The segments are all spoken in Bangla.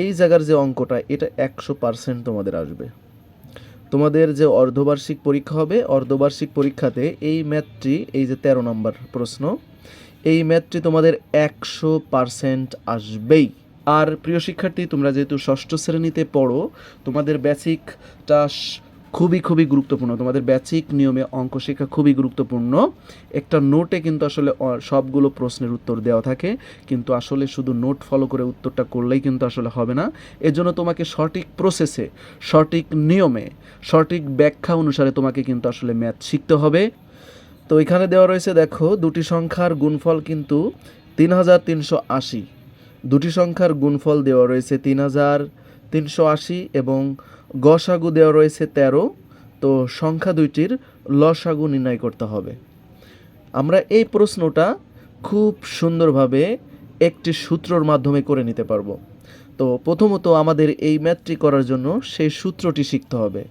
এই জায়গার যে অঙ্কটা, এটা একশো পারসেন্ট তোমাদের আসবে। তোমাদের যে অর্ধবার্ষিক পরীক্ষা হবে, অর্ধবার্ষিক পরীক্ষাতে এই ম্যাথটি, এই যে তেরো নম্বর প্রশ্ন, এই ম্যাথটি তোমাদের একশো পারসেন্ট আসবেই। আর প্রিয় শিক্ষার্থী, তোমরা যেহেতু ষষ্ঠ শ্রেণীতে পড়ো, তোমাদের বেসিকটা খুবই খুবই গুরুত্বপূর্ণ। তোমাদের বেসিক নিয়মে অঙ্ক শেখা খুবই গুরুত্বপূর্ণ। একটা নোটে কিন্তু আসলে সবগুলো প্রশ্নের উত্তর দেওয়া থাকে। কিন্তু আসলে শুধু নোট ফলো করে উত্তরটা করলেই কিন্তু আসলে হবে না। এজন্য তোমাকে সঠিক প্রসেসে সঠিক নিয়মে, সঠিক ব্যাখ্যা অনুসারে তোমাকে কিন্তু আসলে ম্যাথ শিখতে হবে। তো এখানে দেওয়া রয়েছে, দেখো, দুটি সংখ্যার গুণফল কিন্তু তিন হাজার তিনশো আশি। দুটি সংখ্যার গুণফল দেওয়া রয়েছে তিন হাজার তিনশো আশি এবং গসাগু দেওয়া রয়েছে তেরো, তো সংখ্যা দুইটির লসাগু নির্ণয় করতে হবে। আমরা এই প্রশ্নটা খুব সুন্দরভাবে একটি সূত্রর মাধ্যমে করে নিতে পারব। তো প্রথমত আমাদের এই ম্যাথটি করার জন্য সেই সূত্রটি শিখতে হবে।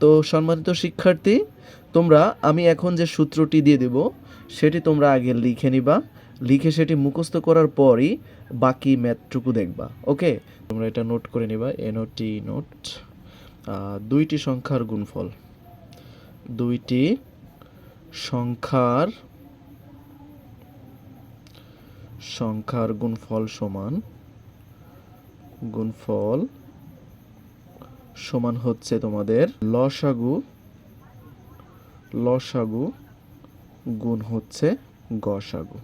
তো সম্মানিত শিক্ষার্থী, তোমরা, আমি এখন যে সূত্রটি দিয়ে দেব, সেটি তোমরা আগে লিখে নিবা। লিখে সেটি মুখস্থ করার পরই বাকি ম্যাথটুকু দেখবা। ওকে? তোমরা এটা নোট করে নিবা, এনওটি নোট। দুইটি সংখ্যার গুণফল। দুইটি সংখ্যার সংখ্যার গুণফল সমান গুণফল সমান হচ্ছে তোমাদের লসাগু লসাগু গুণ হচ্ছে গসাগু।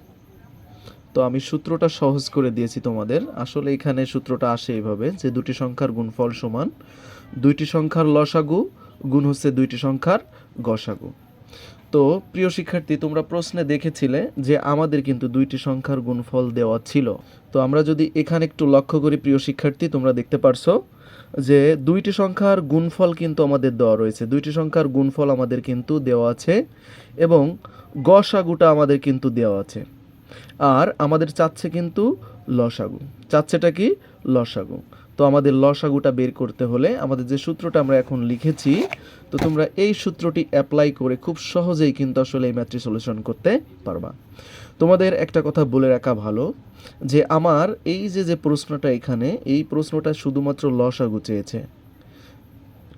তো আমি সূত্রটা সহজ করে দিয়েছি তোমাদের। আসলে এখানে সূত্রটা আসে এইভাবে যে দুটি সংখ্যার গুণফল সমান, দুইটি সংখ্যার লসাগু, গুণ হচ্ছে দুইটি সংখ্যার গসাগু। তো প্রিয় শিক্ষার্থী, তোমরা প্রশ্নে দেখেছিলে যে আমাদের কিন্তু দুইটি সংখ্যার গুণফল দেওয়া ছিল। তো আমরা যদি এখানে একটু লক্ষ্য করি প্রিয় শিক্ষার্থী, তোমরা দেখতে পারছ যে দুইটি সংখ্যার গুণফল কিন্তু আমাদের দেওয়া রয়েছে। দুইটি সংখ্যার গুণফল আমাদের কিন্তু দেওয়া আছে এবং গসাগুটা আমাদের কিন্তু দেওয়া আছে। আর আমাদের চাচ্ছে কিন্তু লসাগু। চাচ্ছেটা কি? লসাগু। তো আমাদের লসাগুটা বের করতে হলে আমাদের যে সূত্রটা আমরা এখন লিখেছি, তো তোমরা এই সূত্রটি অ্যাপ্লাই করে খুব সহজেই কিন্তু আসলে এই ম্যাথটি সলিউশন করতে পারবা। তোমাদের একটা কথা বলে রাখা ভালো, যে আমার এই যে যে প্রশ্নটা এখানে, এই প্রশ্নটা শুধুমাত্র লসাগু চেয়েছে।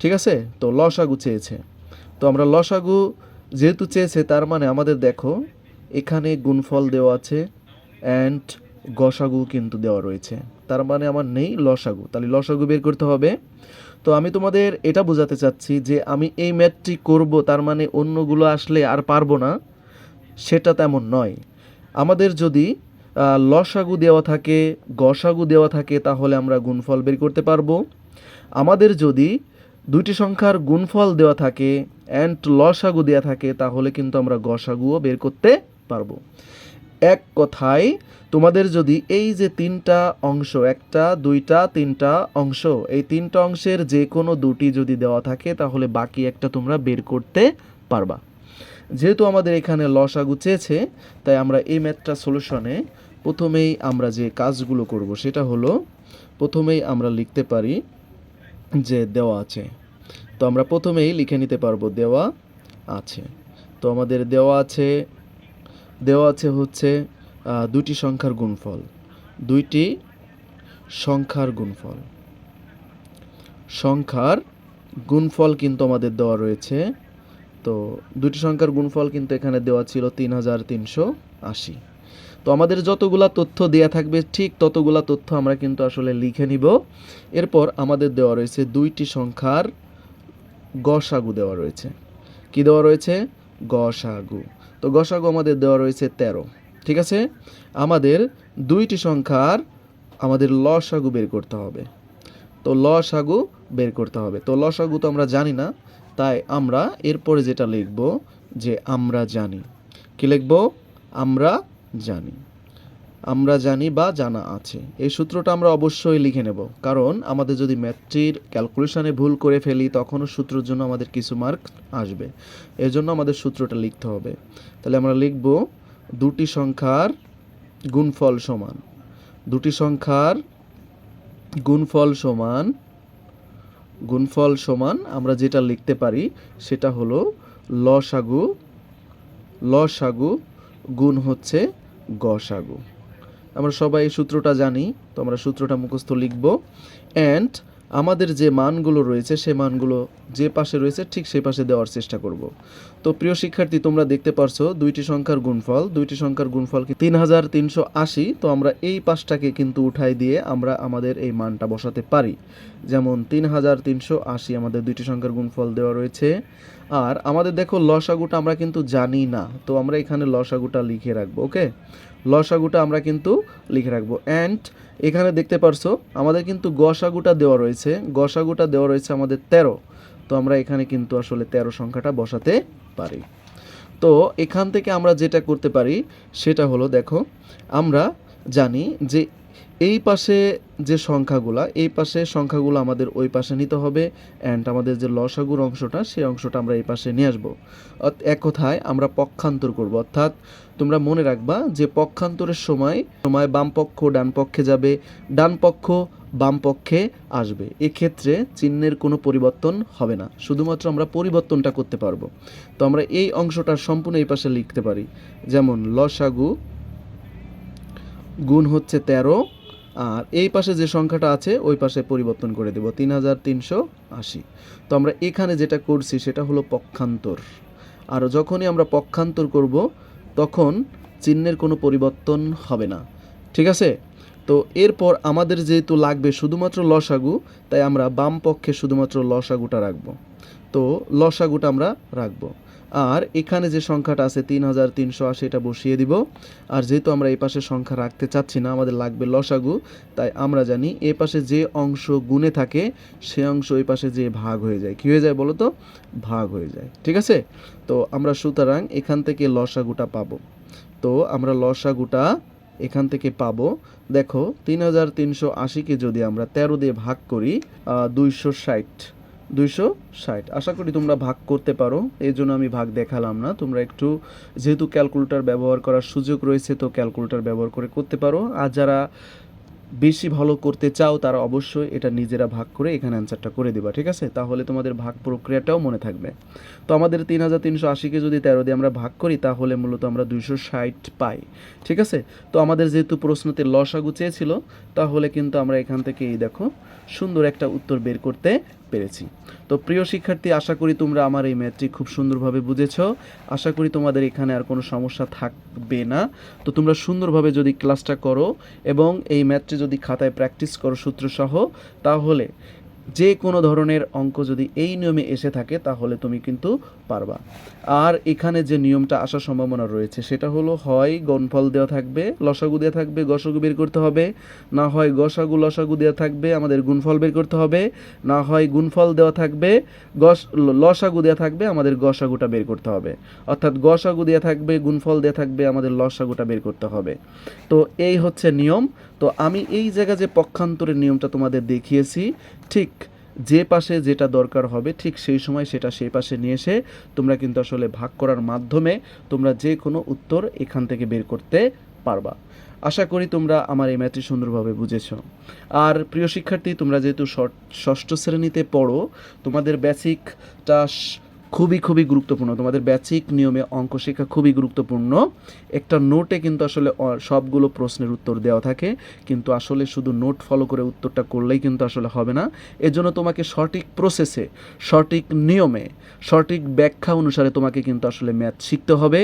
ঠিক আছে? তো লসাগু চেয়েছে। তো আমরা লসাগু যেহেতু চেয়েছে, তার মানে আমাদের দেখো এখানে গুণফল দেওয়া আছে অ্যান্ড গসাগু কিন্তু দেওয়া রয়েছে। তার মানে আমার নেই লসাগু। তাহলে লসাগু বের করতে হবে। তো আমি তোমাদের এটা বোঝাতে চাচ্ছি যে আমি এই ম্যাথটি করব, তার মানে অন্যগুলো আসলে আর পারব না, সেটা তেমন নয়। আমাদের যদি লসাগু দেওয়া থাকে, গসাগু দেওয়া থাকে, তাহলে আমরা গুণফল বের করতে পারব। আমাদের যদি দুইটি সংখ্যার গুণফল দেওয়া থাকে অ্যান্ড লসাগু দেওয়া থাকে, তাহলে কিন্তু আমরা গসাগুও বের করতে পারব। এক কথায়, তোমাদের যদি এই যে তিনটা অংশ, একটা, দুইটা, তিনটা অংশ, এই তিনটা অংশের যে কোনো দুটি যদি দেওয়া থাকে, তাহলে বাকি একটা তোমরা বের করতে পারবা। যেহেতু আমাদের এখানে লসাগু চেয়েছে, তাই আমরা এই ম্যাথটা সলিউশনে প্রথমেই আমরা যে কাজগুলো করব, সেটা হলো প্রথমেই আমরা লিখতে পারি যে দেওয়া আছে। তো আমরা প্রথমেই লিখে নিতে পারব দেওয়া আছে। তো আমাদের দেওয়া আছে দেওয়া আছে হচ্ছে দুইটি সংখ্যার গুণফল। দুইটি সংখ্যার গুণফল। সংখ্যার গুণফল কিন্তু আমাদের দেওয়া রয়েছে। তো দুটি সংখ্যার গুণফল কিন্তু এখানে দেওয়া ছিল তিন হাজার তিনশো আশি। তো আমাদের যতগুলা তথ্য দেয়া থাকবে, ঠিক ততগুলা তথ্য আমরা কিন্তু আসলে লিখে নিব। এরপর আমাদের দেওয়া রয়েছে দুইটি সংখ্যার গসাগু দেওয়া রয়েছে। কি দেওয়া রয়েছে? গসাগু তো গসাগু আমাদের দেওয়া রয়েছে তেরো, ঠিক আছে? আমাদের দুইটি সংখ্যার আমাদের লসাগু বের করতে হবে। তো লসাগু বের করতে হবে। তো লসাগু তো আমরা জানি না, তাই আমরা এরপরে যেটা লিখব যে আমরা জানি। কি লিখব? আমরা জানি। আমরা জানি বা জানা আছে। এই সূত্রটা আমরা অবশ্যই লিখে নেব। কারণ আমাদের যদি ম্যাথটির ক্যালকুলেশনে ভুল করে ফেলি, তখনও সূত্রের জন্য আমাদের কিছু মার্ক আসবে। এর জন্য আমাদের সূত্রটা লিখতে হবে। তাহলে আমরা লিখব দুটি সংখ্যার গুণফল সমান। দুটি সংখ্যার গুণফল সমান গুণফল সমান আমরা যেটা লিখতে পারি, সেটা হলো লসাগু লসাগু গুণ হচ্ছে গসাগু। আমরা সবাই সূত্রটা জানি তো আমরা সূত্রটা মুখস্থ লিখব। অ্যান্ড আমাদের যে মানগুলো রয়েছে, সে মানগুলো যে পাশে রয়েছে, ঠিক সেই পাশে দেওয়ার চেষ্টা করব। তো প্রিয় শিক্ষার্থী, তোমরা দেখতে পারছ দুইটি সংখ্যার গুণফল। দুইটি সংখ্যার গুণফল তিন হাজার তিনশো আশি। তো আমরা এই পাশটাকে কিন্তু উঠাই দিয়ে আমরা আমাদের এই মানটা বসাতে পারি। যেমন তিন হাজার তিনশো আশি আমাদের দুইটি সংখ্যার গুণফল দেওয়া রয়েছে। আর আমাদের দেখো লসাগুটা আমরা কিন্তু জানি না। তো আমরা এখানে লসাগুটা লিখে রাখব, ওকে? লসাগুটা আমরা কিন্তু লিখে রাখব। অ্যান্ড এখানে দেখতে পারছ, আমাদের কিন্তু গসাগুটা দেওয়া রয়েছে। গসাগুটা দেওয়া রয়েছে আমাদের তেরো। তো আমরা এখানে কিন্তু আসলে তেরো সংখ্যাটা বসাতে পারি। তো এখান থেকে আমরা যেটা করতে পারি, সেটা হলো দেখো, আমরা জানি যে এই পাশে যে সংখ্যাগুলা, এই পাশে সংখ্যাগুলো আমাদের ওই পাশে নিতে হবে অ্যান্ড আমাদের যে লসাগুর অংশটা, সেই অংশটা আমরা এই পাশে নিয়ে আসব। এক কথায় আমরা পক্ষান্তর করব। অর্থাৎ তোমরা মনে রাখবা যে পক্ষান্তরের সময় সময় বাম পক্ষ ডান পক্ষে যাবে, ডান পক্ষ বাম পক্ষে আসবে। এক্ষেত্রে চিহ্নের কোনো পরিবর্তন হবে না। শুধুমাত্র আমরা পরিবর্তনটা করতে পারব। তো আমরা এই অংশটা সম্পূর্ণ এই পাশে লিখতে পারি। যেমন লসাগু গুণ হচ্ছে তেরো আর এই পাশে যে সংখ্যাটা আছে, ওই পাশে পরিবর্তন করে দেব, তিন হাজার তিনশো আশি। তো আমরা এখানে যেটা করছি সেটা হলো পক্ষান্তর। আর যখনই আমরা পক্ষান্তর করব, তখন চিহ্নের কোনো পরিবর্তন হবে না। ঠিক আছে? তো এরপর আমাদের যেহেতু লাগবে শুধুমাত্র লসাগু, তাই আমরা বাম পক্ষে শুধুমাত্র লসাগুটা রাখব। তো লসাগুটা আমরা রাখব। আর এখানে যে সংখ্যাটা আছে তিন হাজার তিনশো আশি, এটা বসিয়ে দিব। আর যেহেতু আমরা এই পাশে সংখ্যা রাখতে চাচ্ছি না, আমাদের লাগবে লসাগু, তাই আমরা জানি এ পাশে যে অংশ গুণে থাকে, সে অংশ এই পাশে যে ভাগ হয়ে যায়। কী হয়ে যায় বলো তো? ভাগ হয়ে যায়। ঠিক আছে? তো আমরা সুতরাং এখান থেকে লসাগুটা পাবো। তো আমরা লসাগুটা এখান থেকে পাবো। দেখো তিন হাজার তিনশো আশিকে যদি আমরা তেরো দিয়ে ভাগ করি দুইশো ষাট। দুইশো ষাট। আশা করি তোমরা ভাগ করতে পারো। এই জন্য আমি ভাগ দেখালাম না। তোমরা একটু, যেহেতু ক্যালকুলেটার ব্যবহার করার সুযোগ রয়েছে, তো ক্যালকুলেটার ব্যবহার করে করতে পারো। আর যারা বেশি ভালো করতে চাও, তারা অবশ্যই এটা নিজেরা ভাগ করে এখানে অ্যান্সারটা করে দিবা, ঠিক আছে? তাহলে তোমাদের ভাগ প্রক্রিয়াটাও মনে থাকবে। তো আমাদের তিন হাজার তিনশো আশিকে যদি তেরো দিয়ে আমরা ভাগ করি, তাহলে মূলত আমরা দুইশো ষাট পাই, ঠিক আছে? তো আমাদের যেহেতু প্রশ্নতে লসাগু চেয়েছিল, তাহলে কিন্তু আমরা এখান থেকে এই দেখো, সুন্দর একটা উত্তর বের করতে পেরেছি। তো প্রিয় শিক্ষার্থী, আশা করি তোমরা আমার এই ম্যাথটি খুব সুন্দরভাবে বুঝেছ। আশা করি তোমাদের এখানে আর কোনো সমস্যা থাকবে না। তো তোমরা সুন্দরভাবে যদি ক্লাসটা করো এবং এই ম্যাথটি যদি খাতায় প্র্যাকটিস করো সূত্রসহ, তাহলে যে কোনো ধরনের অঙ্ক যদি এই নিয়মে এসে থাকে, তাহলে তুমি কিন্তু পারবা। আর এখানে যে নিয়মটা আসার সম্ভাবনা রয়েছে, সেটা হলো হয় গণফল দেওয়া থাকবে, লসাগু দেওয়া থাকবে, গসাগু বের করতে হবে। না হয় গসাগু, লসাগু দেওয়া থাকবে, আমাদের গুণফল বের করতে হবে। না হয় গুণফল দেওয়া থাকবে, গস, লসাগু দেওয়া থাকবে, আমাদের গসাগুটা বের করতে হবে। অর্থাৎ গসাগু দেওয়া থাকবে, গুণফল দেওয়া থাকবে, আমাদের লসাগুটা বের করতে হবে। তো এই হচ্ছে নিয়ম। তো আমি এই জায়গায় যে পক্ষান্তরের নিয়মটা তোমাদের দেখিয়েছি, ঠিক যে পাশে যেটা দরকার হবে, ঠিক সেই সময় সেটা সেই পাশে নিয়ে এসে তোমরা কিন্তু আসলে ভাগ করার মাধ্যমে তোমরা যে কোনো উত্তর এখান থেকে বের করতে পারবা। আশা করি তোমরা আমার এই ম্যাথটি সুন্দরভাবে বুঝেছ। আর প্রিয় শিক্ষার্থী, তোমরা যেহেতু ষষ্ঠ শ্রেণীতে পড়ো, তোমাদের বেসিকটা খুবই খুবই গুরুত্বপূর্ণ। তোমাদের বেসিক নিয়মে অঙ্ক শেখা খুবই গুরুত্বপূর্ণ। একটা নোটে কিন্তু আসলে সবগুলো প্রশ্নের উত্তর দেওয়া থাকে। কিন্তু আসলে শুধু নোট ফলো করে উত্তরটা করলেই কিন্তু আসলে হবে না। এজন্য তোমাকে সঠিক প্রসেসে সঠিক নিয়মে, সঠিক ব্যাখ্যা অনুসারে তোমাকে কিন্তু আসলে ম্যাথ শিখতে হবে।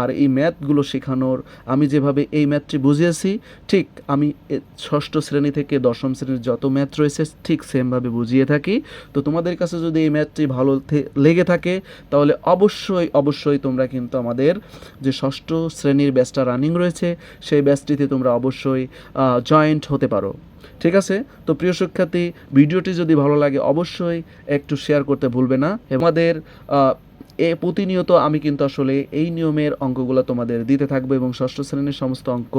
আর এই ম্যাথগুলো শেখানোর, আমি যেভাবে এই ম্যাথটি বুঝিয়েছি, ঠিক আমি ষষ্ঠ শ্রেণি থেকে দশম শ্রেণির যত ম্যাথ রয়েছে, ঠিক সেমভাবে বুঝিয়ে থাকি। তো তোমাদের কাছে যদি এই ম্যাথটি ভালো লেগে থাকে তাহলে অবশ্যই অবশ্যই তোমরা কিন্তু আমাদের যে ষষ্ঠ শ্রেণির ব্যাচটা রানিং রয়েছে, সেই ব্যাচটিতে তোমরা অবশ্যই জয়েন্ট হতে পারো। ঠিক আছে? তো প্রিয় শিক্ষার্থী, ভিডিওটি যদি ভালো লাগে অবশ্যই একটু শেয়ার করতে ভুলবে না। আমাদের এ প্রতিনিয়ত আমি কিন্তু আসলে এই নিয়মের অঙ্কগুলো তোমাদের দিতে থাকব এবং ষষ্ঠ শ্রেণির সমস্ত অঙ্ক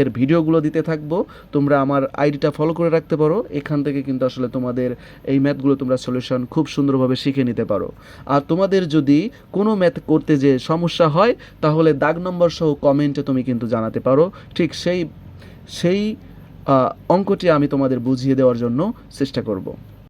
এর ভিডিওগুলো দিতে থাকব। তোমরা আমার আইডিটা ফলো করে রাখতে পারো। এখান থেকে কিন্তু আসলে তোমাদের এই ম্যাথগুলো তোমরা সলিউশন খুব সুন্দরভাবে শিখে নিতে পারো। আর তোমাদের যদি কোনো ম্যাথ করতে যে সমস্যা হয়, তাহলে দাগ নম্বর সহ কমেন্টে তুমি কিন্তু জানাতে পারো। ঠিক সেই সেই অঙ্কটি আমি তোমাদের বুঝিয়ে দেওয়ার জন্য চেষ্টা করব।